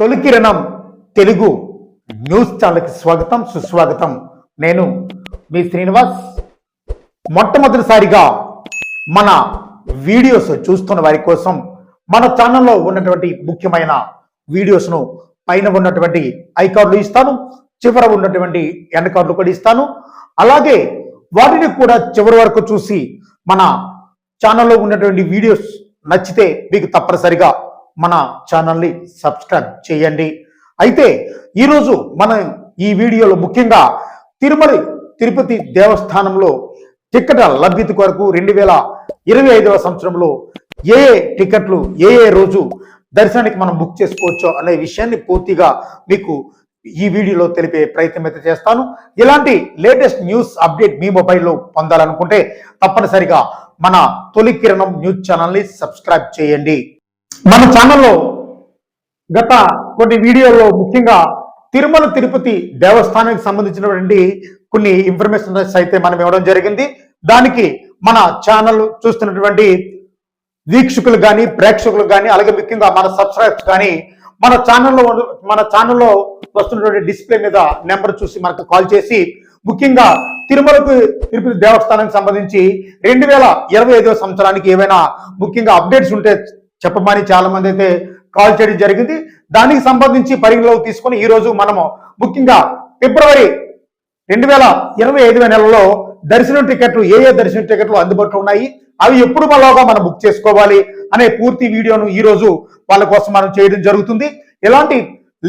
తొలికిరణం Telugu news ఛానల్కి స్వాగతం సుస్వాగతం. నేను మీ శ్రీనివాస్. మొట్టమొదటిసారిగా మన వీడియోస్ చూస్తున్న వారి కోసం మన ఛానల్లో ఉన్నటువంటి ముఖ్యమైన వీడియోస్ను పైన ఉన్నటువంటి ఐకార్డులు ఇస్తాను చివర ఉన్నటువంటి ఎండ్ కార్డులు కూడా ఇస్తాను. అలాగే వాటిని కూడా చివరి వరకు చూసి మన ఛానల్లో ఉన్నటువంటి వీడియోస్ నచ్చితే మీకు తప్పనిసరిగా మన ఛానల్ని సబ్స్క్రైబ్ చేయండి. అయితే ఈరోజు మనం ఈ వీడియోలో ముఖ్యంగా తిరుమల తిరుపతి దేవస్థానంలో టికెట్ లభ్యత కొరకు రెండు వేల ఇరవై ఐదవ సంవత్సరంలో ఏ ఏ టికెట్లు ఏ ఏ రోజు దర్శనానికి మనం బుక్ చేసుకోవచ్చో అనే విషయాన్ని పూర్తిగా మీకు ఈ వీడియోలో తెలిపే ప్రయత్నం అయితే చేస్తాను. ఇలాంటి లేటెస్ట్ న్యూస్ అప్డేట్ మీ మొబైల్లో పొందాలనుకుంటే తప్పనిసరిగా మన తొలి కిరణం న్యూస్ ఛానల్ని సబ్స్క్రైబ్ చేయండి. మన ఛానల్లో గత కొన్ని వీడియోల్లో ముఖ్యంగా తిరుమల తిరుపతి దేవస్థానానికి సంబంధించినటువంటి కొన్ని ఇన్ఫర్మేషన్ అయితే మనం ఇవ్వడం జరిగింది. దానికి మన ఛానల్ చూస్తున్నటువంటి వీక్షకులు కానీ ప్రేక్షకులు కానీ అలాగే ముఖ్యంగా మన సబ్స్క్రైబ్స్ కానీ మన ఛానల్లో మన ఛానల్లో వస్తున్నటువంటి డిస్ప్లే మీద నెంబర్ చూసి మనకు కాల్ చేసి ముఖ్యంగా తిరుమలకు తిరుపతి దేవస్థానానికి సంబంధించి రెండు వేల ఇరవై ఐదవ సంవత్సరానికి ఏవైనా ముఖ్యంగా అప్డేట్స్ ఉంటే చెప్పమని చాలా మంది అయితే కాల్ చేయడం జరిగింది. దానికి సంబంధించి పరిగణలోకి తీసుకొని ఈ రోజు మనము ముఖ్యంగా ఫిబ్రవరి రెండు వేల ఇరవై ఐదవ నెలలో దర్శనం టికెట్లు ఏ ఏ దర్శనం టికెట్లు అందుబాటులో ఉన్నాయి? అవి ఎప్పుడు మనలోగా మనం బుక్ చేసుకోవాలి అనే పూర్తి వీడియోను ఈ రోజు వాళ్ళ కోసం మనం చేయడం జరుగుతుంది. ఇలాంటి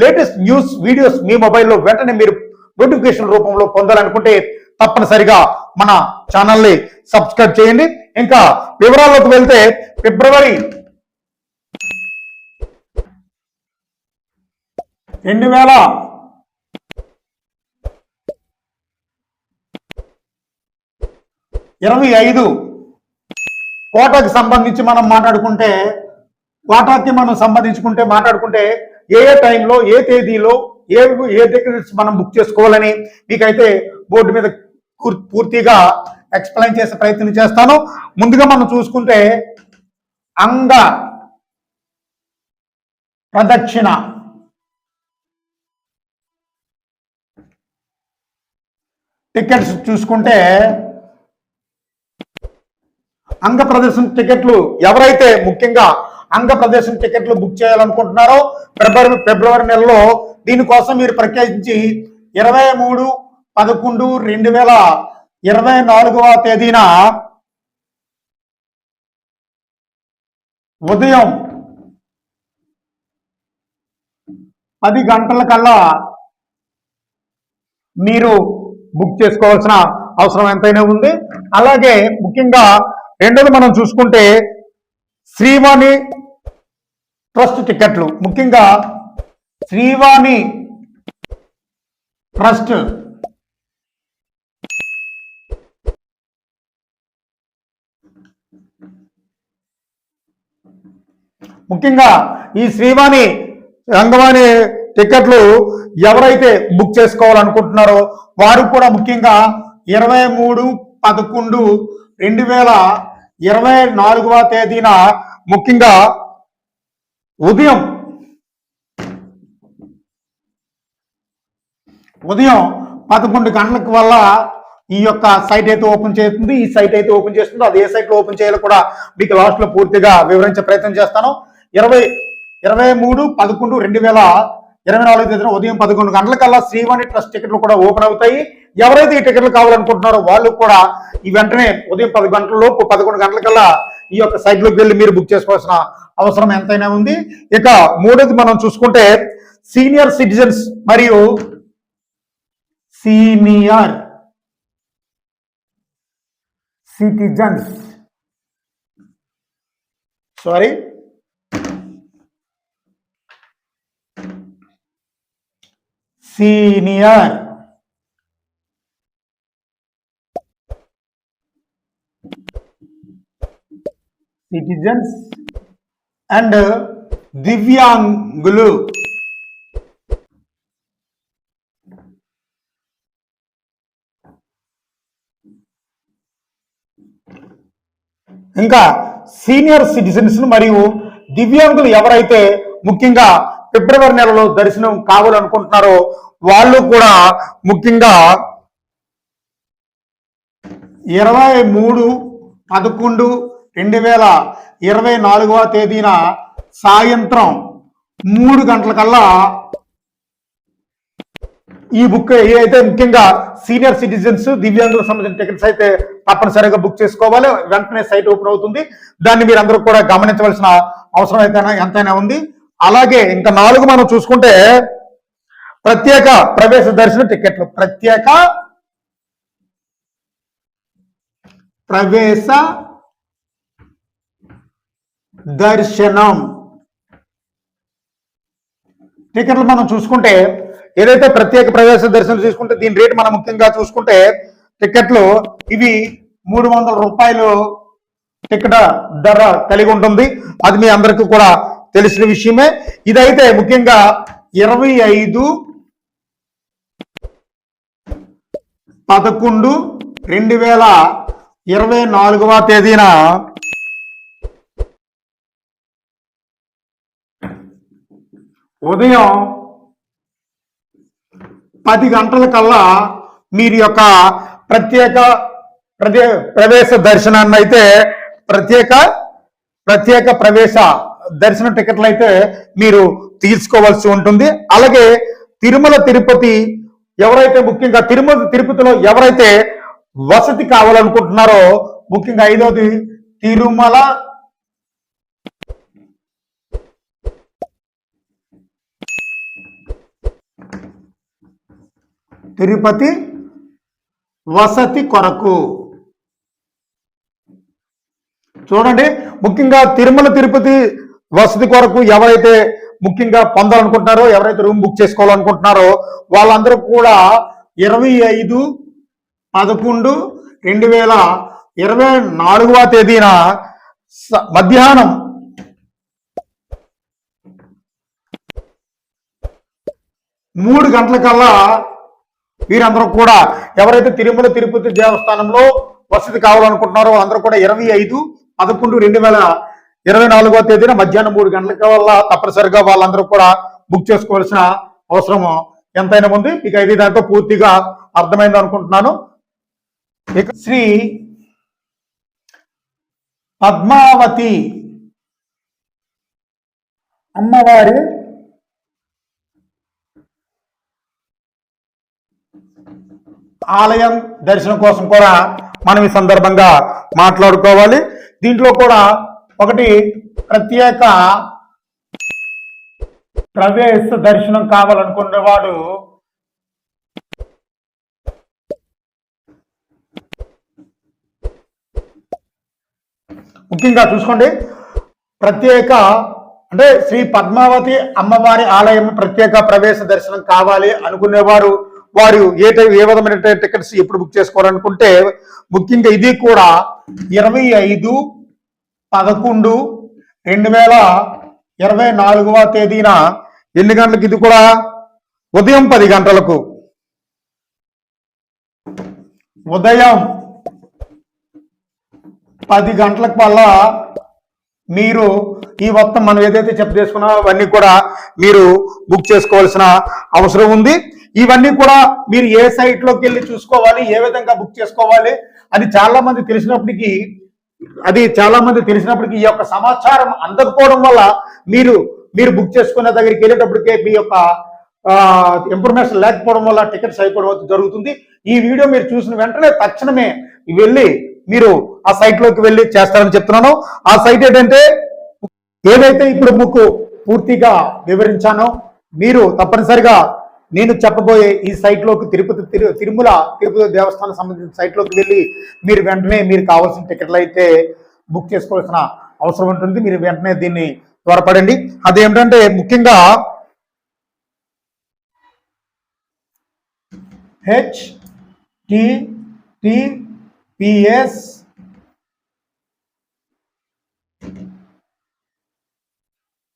లేటెస్ట్ న్యూస్ వీడియోస్ మీ మొబైల్లో వెంటనే మీరు నోటిఫికేషన్ రూపంలో పొందాలనుకుంటే తప్పనిసరిగా మన ఛానల్ని సబ్స్క్రైబ్ చేయండి. ఇంకా వివరాల్లోకి వెళ్తే ఫిబ్రవరి రెండు వేల. ఇరవై ఐదు. కోటాకి సంబంధించి మనం మాట్లాడుకుంటే కోటాకి మనం సంబంధించుకుంటే మాట్లాడుకుంటే ఏ ఏ టైంలో ఏ తేదీలో ఏ ఏ టికెట్స్ మనం బుక్ చేసుకోవాలని మీకైతే బోర్డు మీద పూర్తిగా ఎక్స్ప్లెయిన్ చేసే ప్రయత్నం చేస్తాను. ముందుగా మనం చూసుకుంటే అంగ ప్రదక్షిణ. టికెట్స్ చూసుకుంటే అంగ ప్రదర్శన టికెట్లు ఎవరైతే ముఖ్యంగా అంగ ప్రదర్శన టికెట్లు బుక్ చేయాలనుకుంటున్నారో ఫిబ్రవరి ఫిబ్రవరి నెలలో దీనికోసం మీరు ప్రత్యేకించి ఇరవై మూడు పదకొండు రెండు వేల ఇరవై నాలుగవ తేదీన ఉదయం పది గంటల కల్లా మీరు బుక్ చేసుకోవాల్సిన అవసరం ఎంతైనా ఉంది. అలాగే ముఖ్యంగా రెండోది మనం చూసుకుంటే శ్రీవాణి ట్రస్ట్ టికెట్లు ముఖ్యంగా శ్రీవాణి ట్రస్ట్ ముఖ్యంగా ఈ శ్రీవాణి రంగవాణి టికెట్లు ఎవరైతే బుక్ చేసుకోవాలనుకుంటున్నారో వారు కూడా ముఖ్యంగా ఇరవై మూడు పదకొండు రెండు వేల ఇరవై నాలుగవ తేదీన ముఖ్యంగా ఉదయం ఉదయం పదకొండు గంటలకు వల్ల ఈ యొక్క సైట్ అయితే ఓపెన్ చేస్తుంది. ఈ సైట్ అయితే ఓపెన్ చేస్తుందో. అది ఏ సైట్లో ఓపెన్ చేయాలో కూడా మీకు లాస్ట్లో పూర్తిగా వివరించే ప్రయత్నం చేస్తాను. ఇరవై ఇరవై మూడు పదకొండు రెండు వేల ఇరవై నాలుగు తేదీన ఉదయం పదకొండు గంటలకల్లా శ్రీవాణి ట్రస్ట్ టికెట్లు కూడా ఓపెన్ అవుతాయి. ఎవరైతే ఈ టికెట్లు కావాలనుకుంటున్నారో వాళ్ళు కూడా ఈ వెంటనే ఉదయం పది గంటల లోపు పదకొండు గంటలకల్లా ఈ యొక్క సైట్లోకి వెళ్ళి మీరు బుక్ చేసుకోవాల్సిన అవసరం ఎంతైనా ఉంది. ఇక మూడోది మనం చూసుకుంటే సీనియర్ సిటిజన్స్ మరియు senior citizens. Sorry. Senior citizens and దివ్యాంగులు ఇంకా సీనియర్ సిటిజన్స్ మరియు దివ్యాంగులు ఎవరైతే ముఖ్యంగా ఫిబ్రవరి నెలలో దర్శనం కావాలనుకుంటున్నారో వాళ్ళు కూడా ముఖ్యంగా ఇరవై మూడు పదకొండు రెండు వేల ఇరవై నాలుగవ తేదీన సాయంత్రం మూడు గంటలకల్లా ఈ బుక్ ఏదైతే ముఖ్యంగా సీనియర్ సిటిజన్స్ దివ్యాంగులకు సంబంధించిన టికెట్స్ అయితే తప్పనిసరిగా బుక్ చేసుకోవాలి. వెంటనే సైట్ ఓపెన్ అవుతుంది. దాన్ని మీరు అందరూ కూడా గమనించవలసిన అవసరం అయితే ఎంతైనా ఉంది. అలాగే ఇంకా నాలుగు మనం చూసుకుంటే ప్రత్యేక ప్రవేశ దర్శన టికెట్లు ప్రత్యేక ప్రవేశ దర్శనం. టికెట్లు మనం చూసుకుంటే ఏదైతే ప్రత్యేక ప్రవేశ దర్శనం చూసుకుంటే దీని రేటు మనం ముఖ్యంగా చూసుకుంటే టికెట్లు ఇవి మూడు వందల రూపాయలు టికెట్ ధర కలిగి ఉంటుంది. అది మీ అందరికీ కూడా తెలిసిన విషయమే. ఇదైతే ముఖ్యంగా ఇరవై ఐదు పదకొండు రెండు వేల ఇరవై నాలుగవ తేదీన ఉదయం పది గంటల కల్లా మీరు యొక్క ప్రత్యేక ప్రదే ప్రవేశ దర్శనాన్ని అయితే ప్రత్యేక ప్రత్యేక ప్రవేశ దర్శన టికెట్లు అయితే మీరు తీసుకోవాల్సి ఉంటుంది. అలాగే తిరుమల తిరుపతి ఎవరైతే ముఖ్యంగా తిరుమల తిరుపతిలో ఎవరైతే వసతి కావాలనుకుంటున్నారో ముఖ్యంగా ఐదవది తిరుమల తిరుపతి వసతి కొరకు. చూడండి ముఖ్యంగా తిరుమల తిరుపతి వసతి కొరకు ఎవరైతే ముఖ్యంగా పొందాలనుకుంటున్నారో ఎవరైతే రూమ్ బుక్ చేసుకోవాలనుకుంటున్నారో వాళ్ళందరూ కూడా ఇరవై ఐదు పదకొండు రెండు వేల ఇరవై నాలుగవ తేదీన స- మధ్యాహ్నం. మూడు గంటలకల్లా వీరందరూ కూడా ఎవరైతే తిరుమల తిరుపతి దేవస్థానంలో వసతి కావాలనుకుంటున్నారో అందరూ కూడా ఇరవై ఐదు పదకొండు రెండు వేల ఇరవై నాలుగో తేదీన మధ్యాహ్నం మూడు గంటల వల్ల తప్పనిసరిగా వాళ్ళందరూ కూడా బుక్ చేసుకోవాల్సిన అవసరం ఎంతైనా ఉంది. మీకు అయితే దాంతో పూర్తిగా అర్థమైంది అనుకుంటున్నాను. ఇక శ్రీ పద్మావతి అమ్మవారి ఆలయం దర్శనం కోసం కూడా మనం ఈ సందర్భంగా మాట్లాడుకోవాలి. దీంట్లో కూడా ఒకటి ప్రత్యేక ప్రవేశ దర్శనం కావాలనుకునేవాడు ముఖ్యంగా చూసుకోండి ప్రత్యేక అంటే శ్రీ పద్మావతి అమ్మవారి ఆలయం ప్రత్యేక ప్రవేశ దర్శనం కావాలి అనుకునేవారు. వారు ఏ ఏ విధమైన టికెట్స్ ఎప్పుడు బుక్ చేసుకోవాలనుకుంటే ముఖ్యంగా ఇది కూడా ఇరవై ఐదు పదకొండు రెండు వేల ఇరవై నాలుగవ తేదీన ఎన్ని గంటలకు ఇది కూడా? ఉదయం పది గంటలకు. ఉదయం పది గంటలకు వల్ల మీరు ఈ మొత్తం మనం ఏదైతే చెప్ప చేసుకున్నామో అవన్నీ కూడా మీరు బుక్ చేసుకోవాల్సిన అవసరం ఉంది. ఇవన్నీ కూడా మీరు ఏ సైట్లోకి వెళ్ళి చూసుకోవాలి ఏ విధంగా బుక్ చేసుకోవాలి అది చాలా మంది తెలిసినప్పటికీ అది చాలా మంది తెలిసినప్పటికీ ఈ యొక్క సమాచారం అందకపోవడం వల్ల మీరు మీరు బుక్ చేసుకునే దగ్గరికి వెళ్ళేటప్పటికే మీ యొక్క ఇన్ఫర్మేషన్ లేకపోవడం వల్ల టికెట్స్ అయిపోవడం జరుగుతుంది. ఈ వీడియో మీరు చూసిన వెంటనే తక్షణమే వెళ్ళి మీరు ఆ సైట్లోకి వెళ్ళి చేస్తారని చెప్తున్నాను. ఆ సైట్ ఏంటంటే ఏదైతే ఇప్పుడు మీకు పూర్తిగా వివరించానో మీరు తప్పనిసరిగా నేను చెప్పబోయే ఈ సైట్లోకి తిరుపతి తిరు తిరుమల తిరుపతి దేవస్థానం సంబంధించిన సైట్లోకి వెళ్ళి మీరు వెంటనే మీరు కావాల్సిన టికెట్లు అయితే బుక్ చేసుకోవాల్సిన అవసరం ఉంటుంది. మీరు వెంటనే దీన్ని త్వరపడండి. అదేమిటంటే ముఖ్యంగా H T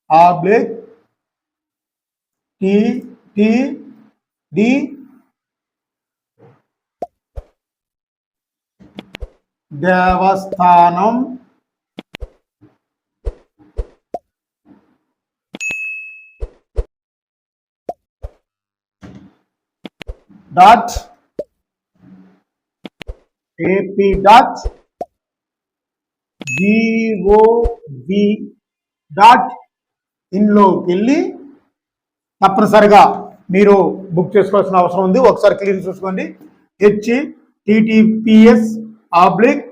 oblique T T D Devasthanam. dot ap dot gov dot ఇన్లోకి వెళ్ళి తప్పనిసరిగా మీరు బుక్ చేసుకోవాల్సిన అవసరం ఉంది. ఒకసారి క్లియర్ చూసుకోండి. H TTPS oblique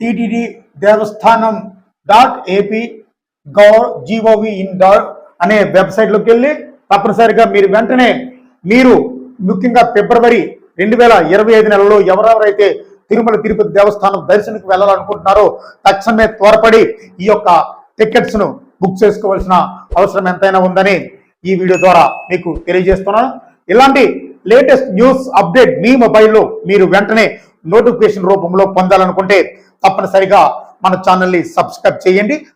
TTD Devasthanam dot AP gov GOV in dot అనే వెబ్సైట్లోకి వెళ్ళి తప్పనిసరిగా మీరు వెంటనే మీరు ముఖ్యంగా ఫిబ్రవరి రెండు వేల ఇరవై ఐదు నెలలో ఎవరెవరైతే తిరుమల తిరుపతి దేవస్థానం దర్శనకు వెళ్ళాలనుకుంటున్నారో తక్షణమే త్వరపడి ఈ యొక్క టికెట్స్ను బుక్ చేసుకోవాల్సిన అవసరం ఎంతైనా ఉందని ఈ వీడియో ద్వారా మీకు తెలియజేస్తున్నాను. ఇలాంటి లేటెస్ట్ న్యూస్ అప్డేట్ మీ మొబైల్లో మీరు వెంటనే నోటిఫికేషన్ రూపంలో పొందాలనుకుంటే తప్పనిసరిగా మన ఛానల్ని సబ్స్క్రైబ్ చేయండి.